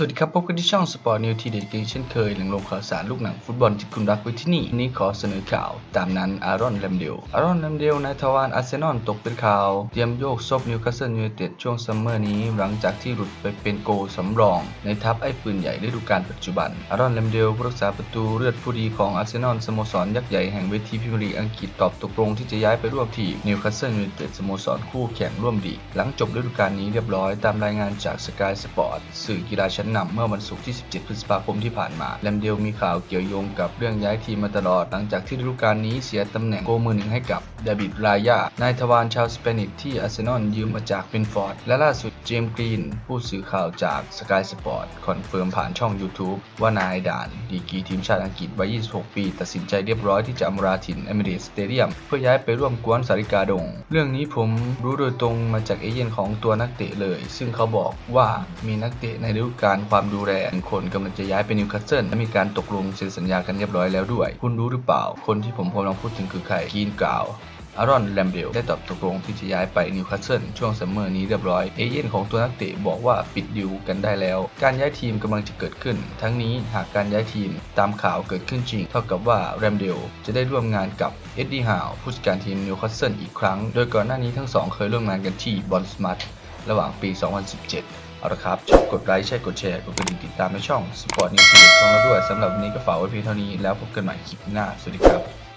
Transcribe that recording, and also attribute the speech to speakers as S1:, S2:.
S1: สวัสดีครับพบกันที่ช่องสปอร์ตนิวทีเด็ดเกเช่นเคยหลังลงข่าวสารลูกหนังฟุตบอลที่คุณรักไว้ที่นี่นี้ขอเสนอข่าว ตามนั้นอารอนแลมเดลอารอนแลมเดลนายทวารอาร์เซนอลตกเป็นข่าว เตรียมโยกซบนิวคาสเซิลยูไนเต็ดช่วงซัมเมอร์นี้ หลังจากที่หลุดไปเป็นโกสำรอง ในทัพไอ้ปืนใหญ่ฤดูกาลปัจจุบันอารอนแลมเดลผู้รักษาประตูเลือดผู้ดีของอาร์เซนอลสโมสรยักษ์ใหญ่แห่งเวทีพรีเมียร์ลีกอังกฤษตอบตกลงที่จะย้ายไปร่วมทีมนิวคาสเซิลยูไนเต็ดสโมสรคู่แข่งร่วมดีหลังจบฤดูกาลนี้เรียบร้อยตามรายงานจากสกายสปอร์ตสื่อกีฬาชั้นนำเมื่อวันศุกร์ที่ 17 พฤษภาคมที่ผ่านมาแลมเดลมีข่าวเกี่ยวโยงกับเรื่องย้ายทีมมาตลอด หลังจากที่ฤดูกาลนี้เสียตำแหน่งโกมือหนึ่งให้กับเดวิดรายานายทวารชาวสเปนิชที่อาร์เซนอลยืมมาจากเบนฟอร์ด และล่าสุดเจมส์กรีน ผู้สื่อข่าวจากสกายสปอร์ตคอนเฟิร์มผ่านช่อง YouTube ว่านายด่านดีกีทีมชาติอังกฤษวัย 26 ปี ตัดสินใจเรียบร้อยที่จะอำลาถิ่นเอมิเรตสเตเดียมเพื่อย้ายไปร่วมกวนสาริกาดง เรื่องนี้ผมรู้โดยตรงมาจากเอเย่นของตัวนักเตะเลย ซึ่งเขาบอกว่ามีนักเตะในฤดูกาลความดูแลหนึ่งคนกำลังจะย้ายไปนิวคาสเซิลและมีการตกลงเซ็นสัญญากันเรียบร้อยแล้วด้วย คุณรู้หรือเปล่า คนที่ผมกำลังพูดถึงคือใครกีนกล่าวอารอนแลมเบลได้ตอบตกลงที่จะย้ายไปนิวคาสเซิลช่วงซัมเมอร์นี้เรียบร้อย เอเย่นของตัวนักเตะบอกว่าปิดดิวกันได้แล้ว การย้ายทีมกำลังจะเกิดขึ้น ทั้งนี้หากการย้ายทีมตามข่าวเกิดขึ้นจริง เท่ากับว่าแรมเดลจะได้ร่วมงานกับเอ็ดดี้ฮาวผู้จัดการทีมนิวคาสเซิลอีกครั้ง โดยก่อนหน้านี้ทั้งสองเคยร่วมงานกันที่บอลสมาร์ทระหว่างปี 2017 เอาละครับชอบกดไลค์ใช่กดแชร์กดกระดิ่งติดตามในช่อง Sport News ของเราด้วยสำหรับวันนี้ก็ฝากไว้เพียงเท่านี้แล้วพบกันใหม่คลิปหน้า สวัสดีครับ